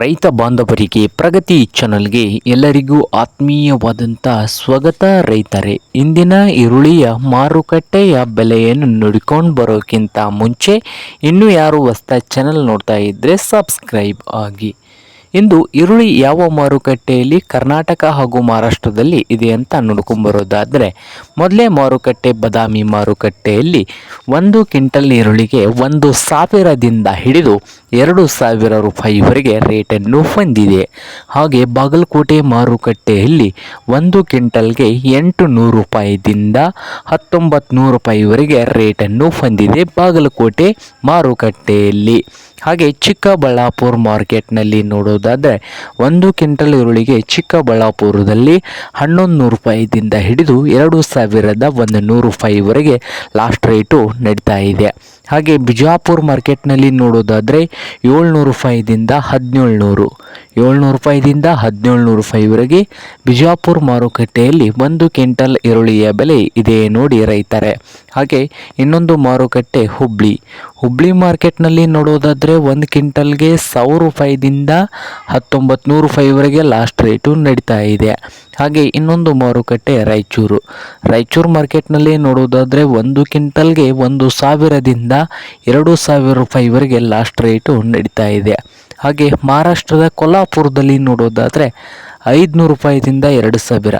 ರೈತ ಬಾಂಧವರಿಗೆ ಪ್ರಗತಿ ಚಾನಲ್ಗೆ ಎಲ್ಲರಿಗೂ ಆತ್ಮೀಯವಾದಂಥ ಸ್ವಾಗತ. ರೈತರೇ, ಇಂದಿನ ಈರುಳ್ಳಿಯ ಮಾರುಕಟ್ಟೆಯ ಬೆಲೆಯನ್ನು ನೋಡಿಕೊಂಡು ಬರೋಕ್ಕಿಂತ ಮುಂಚೆ ಇನ್ನೂ ಯಾರು ಹೊಸ್ತ ಚಾನಲ್ ನೋಡ್ತಾ ಇದ್ದರೆ ಸಬ್ಸ್ಕ್ರೈಬ್ ಆಗಿ. ಇಂದು ಈರುಳ್ಳಿ ಯಾವ ಮಾರುಕಟ್ಟೆಯಲ್ಲಿ ಕರ್ನಾಟಕ ಹಾಗೂ ಮಹಾರಾಷ್ಟ್ರದಲ್ಲಿ ಇದೆ ಅಂತ ನೋಡ್ಕೊಂಬರೋದಾದರೆ, ಮೊದಲೇ ಮಾರುಕಟ್ಟೆ ಬದಾಮಿ ಮಾರುಕಟ್ಟೆಯಲ್ಲಿ ಒಂದು ಕ್ವಿಂಟಲ್ ಈರುಳ್ಳಿಗೆ ಒಂದು ಸಾವಿರದಿಂದ ಹಿಡಿದು ಎರಡು ಸಾವಿರ ರೂಪಾಯಿವರೆಗೆ ರೇಟನ್ನು ಹೊಂದಿದೆ. ಹಾಗೆ ಬಾಗಲಕೋಟೆ ಮಾರುಕಟ್ಟೆಯಲ್ಲಿ ಒಂದು ಕ್ವಿಂಟಲ್ಗೆ ಎಂಟು ನೂರು ರೂಪಾಯಿದಿಂದ ಹತ್ತೊಂಬತ್ತು ನೂರು ರೂಪಾಯಿವರೆಗೆ ರೇಟನ್ನು ಹೊಂದಿದೆ ಬಾಗಲಕೋಟೆ ಮಾರುಕಟ್ಟೆಯಲ್ಲಿ. ಹಾಗೆ ಚಿಕ್ಕಬಳ್ಳಾಪುರ ಮಾರ್ಕೆಟ್ನಲ್ಲಿ ನೋಡೋದಾದರೆ ಒಂದು ಕ್ವಿಂಟಲ್ ಈರುಳ್ಳಿಗೆ ಚಿಕ್ಕಬಳ್ಳಾಪುರದಲ್ಲಿ ಹನ್ನೊಂದು ನೂರು ರೂಪಾಯಿದಿಂದ ಹಿಡಿದು ಎರಡು ಸಾವಿರದ ಒಂದು ನೂರು ರೂಪಾಯಿವರೆಗೆ ಲಾಸ್ಟ್ ರೇಟು ನಡೀತಾ ಇದೆ. ಹಾಗೆ ಬಿಜಾಪುರ ಮಾರ್ಕೆಟ್ನಲ್ಲಿ ನೋಡೋದಾದರೆ ಏಳ್ನೂರು ರೂಪಾಯಿದಿಂದ ಹದಿನೇಳು ನೂರು ಏಳ್ನೂರು ರೂಪಾಯಿದಿಂದ ಹದಿನೇಳು ರೂಪಾಯಿವರೆಗೆ ಬಿಜಾಪುರ ಮಾರುಕಟ್ಟೆಯಲ್ಲಿ ಒಂದು ಕ್ವಿಂಟಲ್ ಈರುಳ್ಳಿಯ ಬೆಲೆ ಇದೆ ನೋಡಿ ರೈತರೆ. ಹಾಗೆ ಇನ್ನೊಂದು ಮಾರುಕಟ್ಟೆ ಹುಬ್ಳಿ. ಹುಬ್ಳಿ ಮಾರ್ಕೆಟ್ನಲ್ಲಿ ನೋಡೋದಾದರೆ ಒಂದು ಕ್ವಿಂಟಲ್ಗೆ ಸಾವಿರ ರೂಪಾಯಿದಿಂದ ಹತ್ತೊಂಬತ್ತು ನೂರು ರೂಪಾಯಿವರೆಗೆ ಲಾಸ್ಟ್ ರೇಟು ನಡೀತಾ ಇದೆ. ಹಾಗೆ ಇನ್ನೊಂದು ಮಾರುಕಟ್ಟೆ ರಾಯಚೂರು. ರಾಯಚೂರು ಮಾರ್ಕೆಟ್ನಲ್ಲಿ ನೋಡೋದಾದರೆ ಒಂದು ಕ್ವಿಂಟಲ್ಗೆ ಒಂದು ಸಾವಿರದಿಂದ ಎರಡು ಸಾವಿರ ರೂಪಾಯಿವರೆಗೆ ಲಾಸ್ಟ್ ರೇಟು ನಡೀತಾ ಇದೆ. ಹಾಗೆ ಮಹಾರಾಷ್ಟ್ರದ ಕೊಲ್ಲಾಪುರದಲ್ಲಿ ನೋಡೋದಾದರೆ ಐದುನೂರು ರೂಪಾಯಿದಿಂದ ಎರಡು ಸಾವಿರ.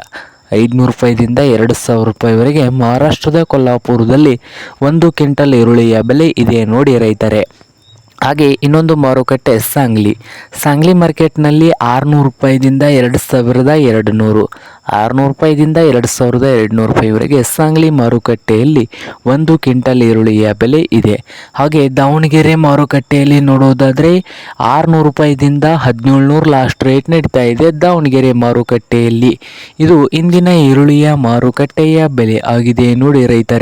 ಐದುನೂರು ರೂಪಾಯಿದಿಂದ ಎರಡು ಸಾವಿರ ರೂಪಾಯಿವರೆಗೆ ಮಹಾರಾಷ್ಟ್ರದ ಕೊಲ್ಲಾಪುರದಲ್ಲಿ ಒಂದು ಕ್ವಿಂಟಲ್ ಈರುಳ್ಳಿಯ ಬೆಲೆ ಇದೆ ನೋಡಿ ರೈತರೆ. ಹಾಗೆ ಇನ್ನೊಂದು ಮಾರುಕಟ್ಟೆ ಸಾಂಗ್ಲಿ. ಸಾಂಗ್ಲಿ ಮಾರ್ಕೆಟ್ನಲ್ಲಿ ಆರುನೂರು ರೂಪಾಯಿದಿಂದ ಎರಡು ಸಾವಿರದ ಎರಡು ನೂರು ಆರುನೂರು ರೂಪಾಯಿದಿಂದ ಎರಡು ಸಾವಿರದ ಎರಡುನೂರು ರೂಪಾಯಿವರೆಗೆ ಸಾಂಗ್ಲಿ ಮಾರುಕಟ್ಟೆಯಲ್ಲಿ ಒಂದು ಕ್ವಿಂಟಲ್ ಈರುಳ್ಳಿಯ ಬೆಲೆ ಇದೆ. ಹಾಗೆ ದಾವಣಗೆರೆ ಮಾರುಕಟ್ಟೆಯಲ್ಲಿ ನೋಡೋದಾದರೆ ಆರುನೂರು ರೂಪಾಯಿದಿಂದ ಹದಿನೇಳು ನೂರು ಲಾಸ್ಟ್ ರೇಟ್ ನಡೀತಾ ಇದೆ ದಾವಣಗೆರೆ ಮಾರುಕಟ್ಟೆಯಲ್ಲಿ. ಇದು ಇಂದಿನ ಈರುಳ್ಳಿಯ ಮಾರುಕಟ್ಟೆಯ ಬೆಲೆ ಆಗಿದೆ ನೋಡಿ ರೈತರೆ.